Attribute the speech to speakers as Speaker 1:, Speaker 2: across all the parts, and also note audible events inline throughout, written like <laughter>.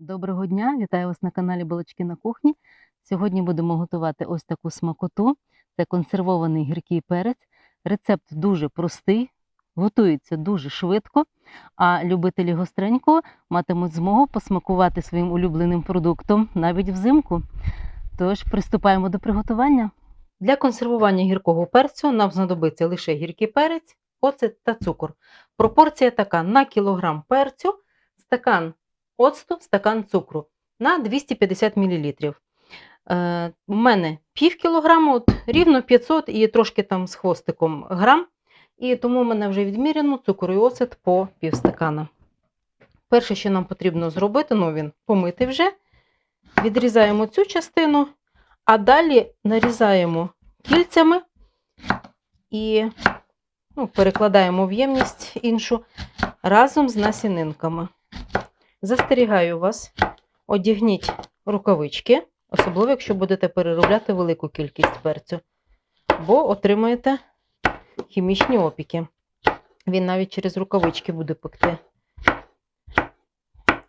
Speaker 1: Доброго дня, вітаю вас на каналі Балачки на кухні. Сьогодні будемо готувати ось таку смакоту. Це консервований гіркий перець. Рецепт дуже простий, готується дуже швидко, а любителі гостренького матимуть змогу посмакувати своїм улюбленим продуктом навіть взимку. Тож приступаємо до приготування. Для консервування гіркого перцю нам знадобиться лише гіркий перець, оцет та цукор. Пропорція така: на кілограм перцю, стакан оцту, стакан цукру на 250 мл. Е, у мене пів кілограма, от, рівно 500 і трошки там з хвостиком грам. І тому в мене вже відміряно цукор і оцет по пів стакана. Перше, що нам потрібно зробити, ну він помити вже. Відрізаємо цю частину, а далі нарізаємо кільцями і ну, перекладаємо в ємність іншу разом з насінинками. Застерігаю вас, одягніть рукавички, особливо, якщо будете переробляти велику кількість перцю, бо отримаєте хімічні опіки. Він навіть через рукавички буде пекти.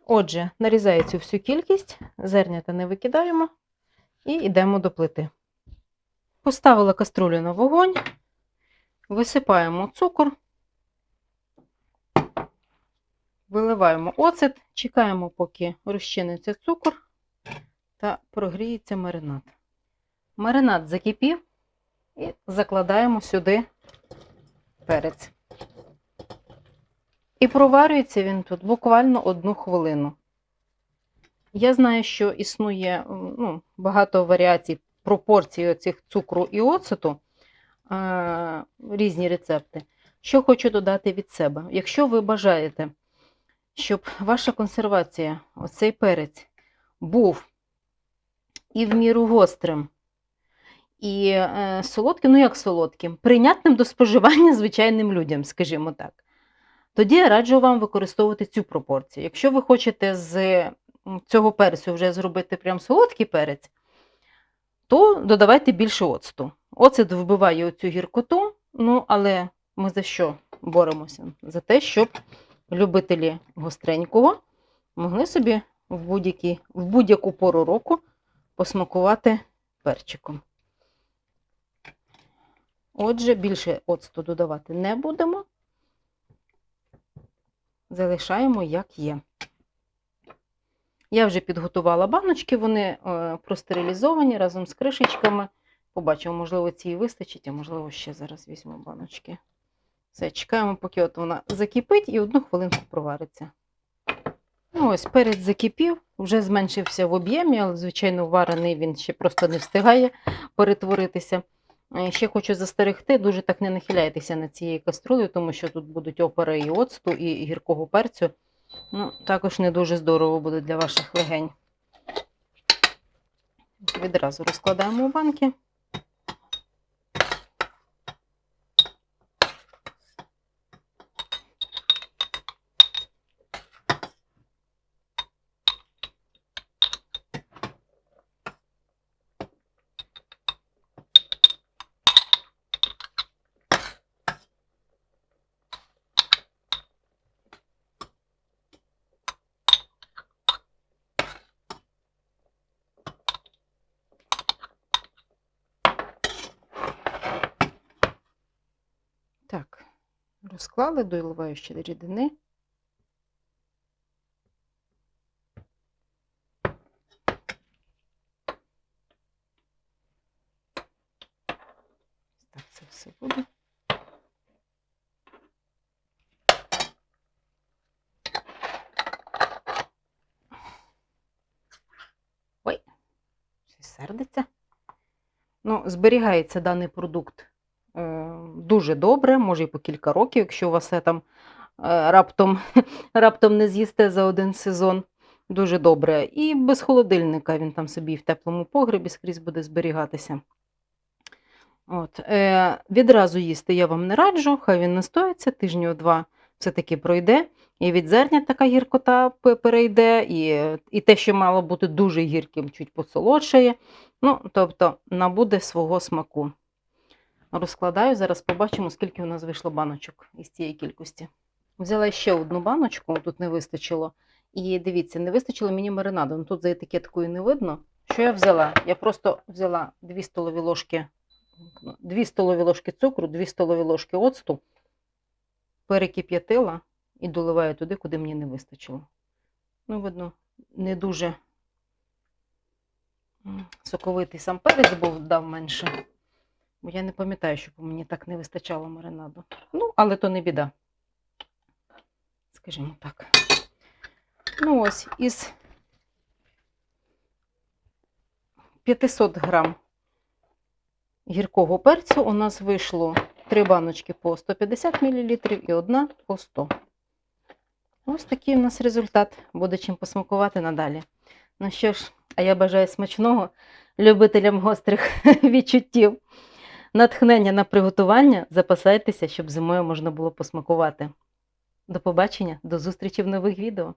Speaker 1: Отже, нарізаю цю всю кількість, зернята не викидаємо і йдемо до плити. Поставила каструлю на вогонь, висипаємо цукор. Виливаємо оцет, чекаємо, поки розчиниться цукор та прогріється маринад. Маринад закипів і закладаємо сюди перець. І проварюється він тут буквально одну хвилину. Я знаю, що існує ну, багато варіацій пропорцій оцих цукру і оцету, різні рецепти. Що хочу додати від себе. Якщо ви бажаєте щоб ваша консервація, оцей перець, був і в міру гострим, і е, солодким, ну як солодким, прийнятним до споживання <laughs> звичайним людям, скажімо так. Тоді я раджу вам використовувати цю пропорцію. Якщо ви хочете з цього перцю вже зробити прям солодкий перець, то додавайте більше оцту. Оцет вбиває оцю гіркоту, ну, але ми за що боремося? За те, щоб любителі гостренького могли собі в, будь-які, в будь-яку пору року посмакувати перчиком. Отже, більше оцту додавати не будемо. Залишаємо, як є. Я вже підготувала баночки, вони е, простерилізовані разом з кришечками. Побачимо, можливо, ці вистачить, а можливо, ще зараз візьму баночки. Все, чекаємо, поки от вона закипить і одну хвилинку провариться. Ну, ось перець закипів, вже зменшився в об'ємі, але, звичайно, варений він ще просто не встигає перетворитися. Е, Ще хочу застерегти, дуже так не нахиляйтеся над цією каструлею, тому що тут будуть опери і оцту, і гіркого перцю. Ну, Також не дуже здорово буде для ваших легень. Відразу розкладаємо у банки. Так, розклали, доливаю ще рідини. Так, це все буде. Ой, щось сердиться. Ну, зберігається даний продукт дуже добре, може і по кілька років, якщо у вас все там е, раптом, <laughs> раптом не з'їсте за один сезон. Дуже добре. І без холодильника він там собі в теплому погребі скрізь буде зберігатися. От, е, Відразу їсти я вам не раджу, хай він настоїться, тижнів два все-таки пройде. І від зерня така гіркота перейде, і, і те, що мало бути дуже гірким, чуть посолодшає. Ну, тобто набуде свого смаку. Розкладаю, зараз побачимо, скільки у нас вийшло баночок із цієї кількості. Взяла ще одну баночку, тут не вистачило, І дивіться, не вистачило мені маринаду. Ну, тут за етикеткою не видно. Що я взяла? Я просто взяла 2 столові ложки, 2 столові ложки цукру, 2 столові ложки оцту, перекип'ятила і доливаю туди, куди мені не вистачило. Ну, видно, не дуже соковитий сам перець був, дав менше. Бо я не пам'ятаю, щоб мені так не вистачало маринаду. Ну, але то не біда. Скажімо так. Ну ось, із 500 грам гіркого перцю у нас вийшло 3 баночки по 150 мл і одна по 100. Ось такий у нас результат. Буде чим посмакувати надалі. Ну що ж, а я бажаю смачного любителям гострих <laughs> відчуттів. Натхнення на приготування запасайтеся, щоб зимою можна було посмакувати. До побачення, до зустрічі в нових відео.